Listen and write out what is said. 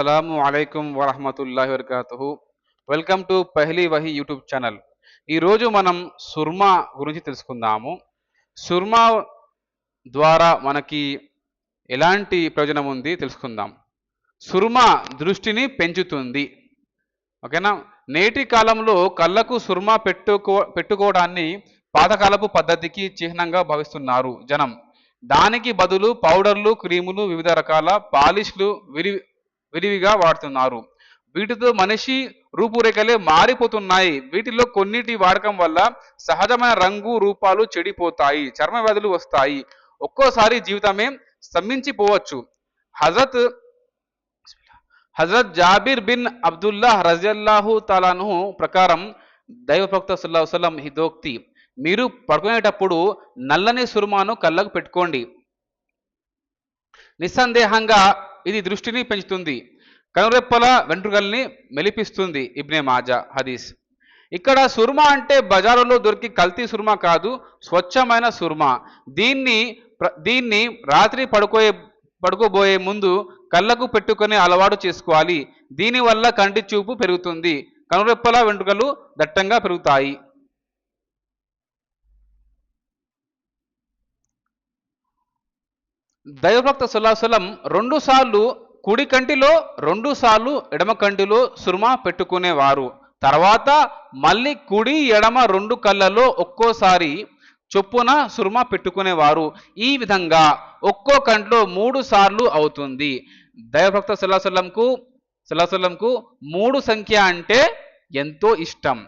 అస్సలాము అలైకుం వరహమతుల్లాహి వర్కాతు welcome to Pehli Wahi YouTube channel ఈరోజు మనం సుర్మా గురించి తెలుసుకుందాము. సుర్మా ద్వారా మనకి ఎలాంటి ప్రయోజనం ఉంది తెలుసుకుందాం. సుర్మా దృష్టిని పెంచుతుంది. ఓకేనా? నేటి కాలంలో కళ్ళకు సుర్మా పెట్టుకో పెట్టుకోవడాన్ని పాతకాలపు పద్ధతికి చిహ్నంగా భావిస్తున్నారు జనం. దానికి బదులు పౌడర్లు క్రీములు వివిధ రకాల పాలిష్లు విరి విరివిగా వాడుతున్నారు. వీటితో మనిషి రూపురేఖలే మారిపోతున్నాయి. వీటిలో కొన్నిటి వాడకం వల్ల సహజమైన రంగు రూపాలు చెడిపోతాయి చర్మ వ్యాధులు వస్తాయి. ఒక్కోసారి జీవితమే స్తంభించిపోవచ్చు. హజరత్ హజరత్ జాబిర్ బిన్ అబ్దుల్లా రజల్లాహు తాలాను ప్రకారం దైవభక్త సల్లాహు వసల్లం హిదోక్తి మీరు పడుకునేటప్పుడు నల్లని సుర్మాను కళ్ళకు పెట్టుకోండి. నిస్సందేహంగా ఇది దృష్టిని పెంచుతుంది. కనురెప్పల వెంట్రుకల్ని మెలిపిస్తుంది ఇబ్నే మాజా హదీస్. ఇక్కడ సుర్మా అంటే బజారులో దొరికి కల్తీ సుర్మా కాదు స్వచ్ఛమైన సుర్మా. దీన్ని దీన్ని రాత్రి పడుకోయే పడుకోబోయే ముందు కళ్ళకు పెట్టుకునే అలవాటు చేసుకోవాలి. దీనివల్ల కంటి చూపు పెరుగుతుంది. కనురెప్పల వెంట్రుకలు దట్టంగా పెరుగుతాయి. దైవభక్త సుల్లాసులం రెండు సార్లు కుడి కంటిలో రెండు సార్లు ఎడమ కంటిలో సుర్మా పెట్టుకునేవారు. తర్వాత మళ్ళీ కుడి ఎడమ రెండు కళ్ళలో ఒక్కోసారి చొప్పున సుర్మా పెట్టుకునేవారు. ఈ విధంగా ఒక్కో కంట్లో మూడు సార్లు అవుతుంది. దైవభక్త సుల్లాసులంకు సుల్లాసులంకు మూడు సంఖ్య అంటే ఎంతో ఇష్టం.